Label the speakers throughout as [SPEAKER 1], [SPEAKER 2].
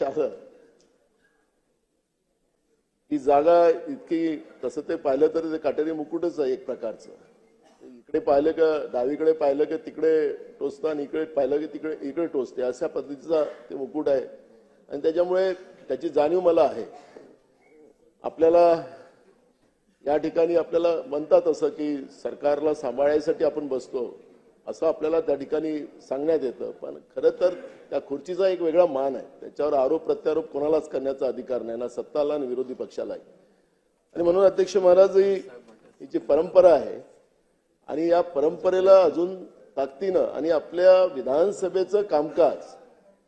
[SPEAKER 1] शासन ही जागा इतकी तसं ते पाहिलं तर ते काटेरी मुकुटच आहे एक प्रकारचं. इकडे पाहिलं का डावीकडे पाहिलं की तिकडे टोचतं आणि इकडे पाहिलं की तिकडे इकडे टोचते. अशा पद्धतीचा ते मुकुट आहे. आणि त्याच्यामुळे त्याची जाणीव मला आहे. आपल्याला या ठिकाणी आपल्याला म्हणतात असं की सरकारला सांभाळायसाठी आपण बसतो. असं आपल्याला त्या ठिकाणी सांगण्यात येतं. पण खरं तर त्या खुर्चीचा एक वेगळा मान आहे. त्याच्यावर आरोप प्रत्यारोप कोणालाच करण्याचा अधिकार नाही ना सत्ताला आणि विरोधी पक्षालाही. आणि म्हणून अध्यक्ष महाराज ही ही जी परंपरा आहे आणि या परंपरेला अजून ताकदीनं आणि आपल्या विधानसभेचं कामकाज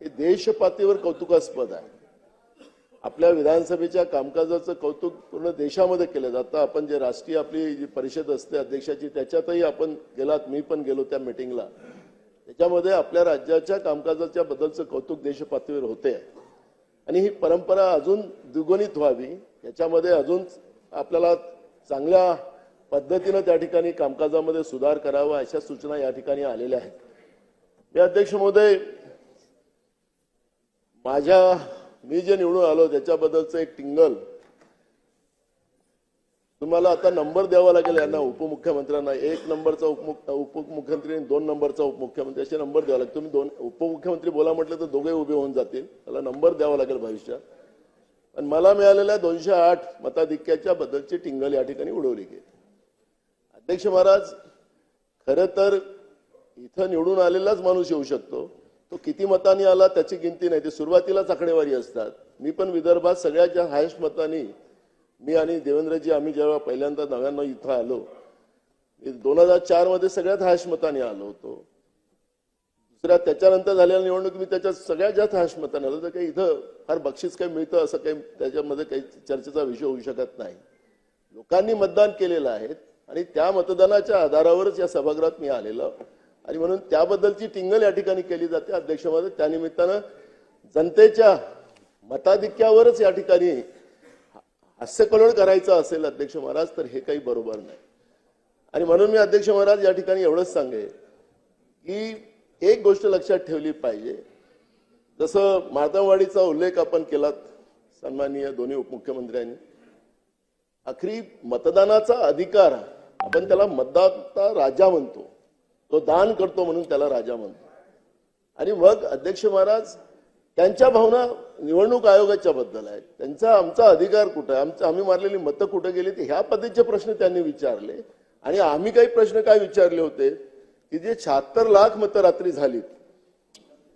[SPEAKER 1] हे देशपातळीवर कौतुकास्पद आहे. आपल्या विधानसभेच्या कामकाजाचं कौतुक पूर्ण देशामध्ये केलं जातं. आपण जे राष्ट्रीय आपली जी परिषद असते अध्यक्षाची त्याच्यातही आपण गेलात मी पण गेलो त्या मिटिंगला. त्याच्यामध्ये आपल्या राज्याच्या कामकाजाच्या बद्दलचं कौतुक देशपातळीवर होते आणि ही परंपरा अजून द्विगुणित व्हावी याच्यामध्ये अजून आपल्याला चांगल्या पद्धतीनं त्या ठिकाणी कामकाजामध्ये सुधार करावा अशा सूचना या ठिकाणी आलेल्या आहेत. मी अध्यक्ष महोदय माझ्या मी जे निवडून आलो त्याच्याबद्दलचं एक टिंगल. तुम्हाला आता नंबर द्यावा लागेल यांना उपमुख्यमंत्र्यांना. एक नंबरचा उपमुख उपमुख्यमंत्री आणि दोन नंबरचा उपमुख्यमंत्री. असे नंबर द्यावा लागेल तुम्ही दोन उपमुख्यमंत्री बोला म्हटलं तर दोघे उभे होऊन जातील. त्याला नंबर द्यावा लागेल भविष्यात. पण मला मिळालेल्या दोनशे आठ मताधिक्याच्या बद्दलची टिंगल या ठिकाणी उडवली गेली. अध्यक्ष महाराज खरं तर इथं निवडून आलेलाच माणूस येऊ शकतो. तो किती मतांनी आला त्याची गिनती नाही. ते सुरुवातीलाच आकडेवारी असतात. मी पण विदर्भात सगळ्यात हायस्ट मतांनी मी आणि देवेंद्रजी आम्ही जेव्हा पहिल्यांदा नव्याण्णव इथं आलो दोन हजार चारमध्ये सगळ्यात हायस्ट मताने आलो होतो. दुसऱ्या त्याच्यानंतर झालेल्या निवडणूक मी त्याच्यात सगळ्यात जास्त हायस्ट मताने आलो तर काही इथं फार बक्षीस काही मिळतं असं काही त्याच्यामध्ये काही चर्चेचा विषय होऊ शकत नाही. लोकांनी मतदान केलेलं आहे आणि त्या मतदानाच्या आधारावरच या सभागृहात मी आलेलो. आणि म्हणून त्याबद्दलची टिंगल या ठिकाणी केली जाते. अध्यक्षमध्ये त्यानिमित्तानं जनतेच्या मताधिक्यावरच या ठिकाणी हास्यकलोळ करायचं असेल अध्यक्ष महाराज तर हे काही बरोबर नाही. आणि म्हणून मी अध्यक्ष महाराज या ठिकाणी एवढंच सांगेन की एक गोष्ट लक्षात ठेवली पाहिजे. जसं मार्दमवाडीचा उल्लेख आपण केलात सन्माननीय दोन्ही उपमुख्यमंत्र्यांनी. आखरी मतदानाचा अधिकार आपण त्याला मतदाता राजा म्हणतो. तो दान करतो म्हणून त्याला राजा म्हणतो. आणि मग अध्यक्ष महाराज त्यांच्या भावना निवडणूक आयोगाच्या बद्दल आहेत. त्यांचा आमचा अधिकार कुठं आहे? आमचं आम्ही मारलेली मतं कुठं गेली? ते ह्या पद्धतीचे प्रश्न त्यांनी विचारले. आणि आम्ही काही प्रश्न काय विचारले होते? की जे शहात्तर लाख मतं रात्री झालीत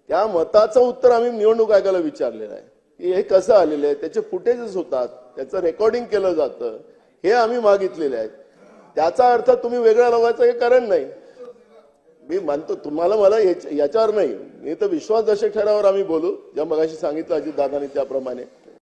[SPEAKER 1] त्या मताचं उत्तर आम्ही निवडणूक आयोगाला विचारलेलं आहे. की हे कसं आलेलं आहे? त्याचे फुटेजेस होतात त्याचं रेकॉर्डिंग केलं जातं हे आम्ही मागितलेले आहेत त्याचा अर्थ तुम्ही वेगळा लावायचं हे कारण नाही. मी मानतो तुम्हाला मला याच्यावर नाही. मी तर विश्वासदर्शक ठरावर आम्ही बोलू. ज्या मगाशी सांगितलं अजित दादानी त्याप्रमाणे.